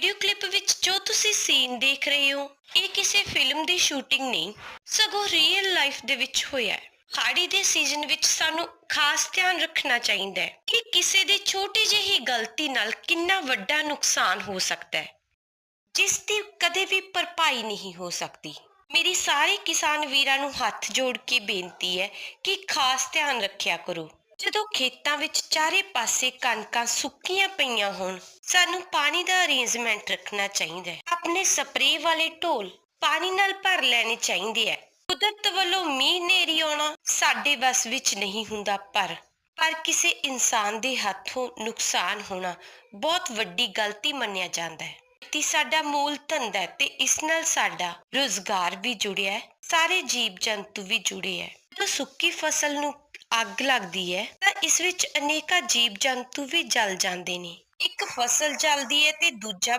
Video clip ਵਿੱਚ ਜੋ ਤੁਸੀਂ ਸੀਨ ਦੇਖ ਰਹੇ ਹੋ, ਇਹ ਕਿਸੇ ਫਿਲਮ ਦੀ ਸ਼ੂਟਿੰਗ ਨਹੀਂ, ਸਗੋਂ ਰੀਅਲ ਲਾਈਫ ਦੇ ਵਿੱਚ ਹੋਇਆ ਹੈ। ਹਾੜੀ ਦੇ ਸੀਜ਼ਨ ਵਿੱਚ ਸਾਨੂੰ ਖਾਸ ਧਿਆਨ ਰੱਖਣਾ ਚਾਹੀਦਾ ਹੈ ਕਿ ਕਿਸੇ ਦੀ ਛੋਟੀ ਜਿਹੀ ਗਲਤੀ ਨਾਲ ਕਿੰਨਾ ਵੱਡਾ ਨੁਕਸਾਨ ਹੋ ਸਕਦਾ ਹੈ, ਜਿਸ ਦੀ ਕਦੇ ਵੀ ਭਰਪਾਈ ਨਹੀਂ ਹੋ ਸਕਦੀ। ਮੇਰੀ ਸਾਰੇ ਕਿਸਾਨ ਵੀਰਾਂ ਨੂੰ ਹੱਥ ਜੋੜ ਕੇ ਬੇਨਤੀ ਹੈ ਕਿ ਖਾਸ ਧਿਆਨ ਰੱਖਿਆ ਕਰੋ। ਜਦੋਂ ਖੇਤਾਂ ਵਿੱਚ ਚਾਰੇ ਪਾਸੇ ਕਣਕਾਂ ਸੁੱਕੀਆਂ ਪਈਆਂ ਹੋਣ ਸਾਨੂੰ ਪਾਣੀ ਦਾ ਅਰੇਂਜਮੈਂਟ ਰੱਖਣਾ ਚਾਹੀਦਾ ਹੈ। ਆਪਣੇ ਸਪਰੇਅ ਵਾਲੇ ਢੋਲ ਪਾਣੀ ਨਾਲ ਭਰ ਲੈਣੇ ਚਾਹੀਦੇ ਹੈ। ਕੁਦਰਤ ਵੱਲੋਂ ਮੀਂਹ ਨੇਰੀ ਆਉਣਾ ਸਾਡੇ ਵੱਸ ਵਿੱਚ ਨਹੀਂ ਹੁੰਦਾ, ਪਰ ਪਰ ਕਿਸੇ ਇਨਸਾਨ ਦੇ ਹੱਥੋਂ ਨੁਕਸਾਨ ਹੋਣਾ ਬਹੁਤ ਵੱਡੀ ਗਲਤੀ ਮੰਨਿਆ ਜਾਂਦਾ ਹੈ। ਖੇਤੀ ਸਾਡਾ ਮੂਲ ਧੰਦਾ ਹੈ ਤੇ ਇਸ ਨਾਲ ਸਾਡਾ ਰੋਜ਼ਗਾਰ ਵੀ ਜੁੜਿਆ ਹੈ, ਸਾਰੇ ਜੀਵ ਜੰਤੂ ਵੀ ਜੁੜੇ ਹੈ। ਜਦੋਂ ਸੁੱਕੀ ਫਸਲ ਨੂੰ ਅੱਗ ਲੱਗਦੀ ਹੈ, ਤਾਂ ਇਸ ਵਿੱਚ ਅਨੇਕਾਂ ਜੀਵ ਜੰਤੂ ਵੀ ਜਲ ਜਾਂਦੇ ਨੇ। ਇੱਕ ਫਸਲ ਜਲਦੀ ਹੈ ਤੇ ਦੂਜਾ